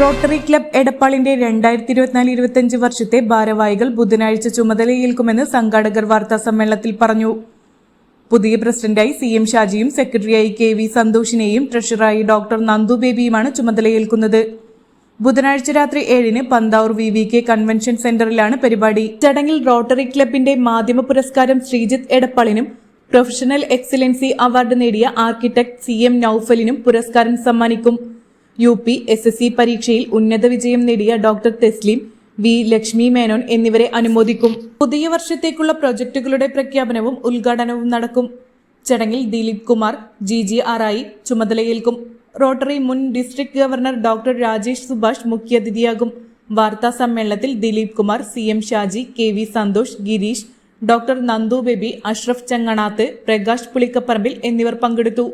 Rotary club എടപ്പാളിന്റെ രണ്ടായിരത്തി ഇരുപത്തിനാല് ഇരുപത്തിയഞ്ച് വർഷത്തെ ഭാരവാഹികൾ ബുധനാഴ്ച ചുമതലയേൽക്കുമെന്ന് സംഘാടകർ വാർത്താ സമ്മേളനത്തിൽ പറഞ്ഞു. പുതിയ പ്രസിഡന്റായി സി എം ഷാജിയും സെക്രട്ടറിയായി കെ വി സന്തോഷിനെയും ട്രഷററായി ഡോക്ടർ നന്ദു ബേബിയുമാണ് ചുമതലയേൽക്കുന്നത്. ബുധനാഴ്ച രാത്രി ഏഴിന് Panthavoor V V K convention സെന്ററിലാണ് പരിപാടി. ചടങ്ങിൽ റോട്ടറി ക്ലബിന്റെ മാധ്യമ പുരസ്കാരം ശ്രീജിത്ത് എടപ്പാളിനും പ്രൊഫഷണൽ എക്സലൻസി അവാർഡ് നേടിയ ആർക്കിടെക്ട് സി എം നൌഫലിനും പുരസ്കാരം സമ്മാനിക്കും. U P S S C പരീക്ഷയിൽ ഉന്നത വിജയം നേടിയ ഡോക്ടർ തെസ്ലിം വി ലക്ഷ്മി മേനോൻ എന്നിവരെ അനുമോദിക്കും. പുതിയ വർഷത്തേക്കുള്ള പ്രൊജക്ടുകളുടെ പ്രഖ്യാപനവും ഉദ്ഘാടനവും നടക്കും. ചടങ്ങിൽ Dileep Kumar G G R ആയി ചുമതലയേൽക്കും. റോട്ടറി മുൻ district governor doctor Rajesh Subhash മുഖ്യാതിഥിയാകും. വാർത്താ സമ്മേളനത്തിൽ Dileep Kumar C M Shaji K V Santhosh Gireesh doctor Nandu Baby Ashraf Changanath Prakash Pulikkaparambil എന്നിവർ പങ്കെടുത്തു.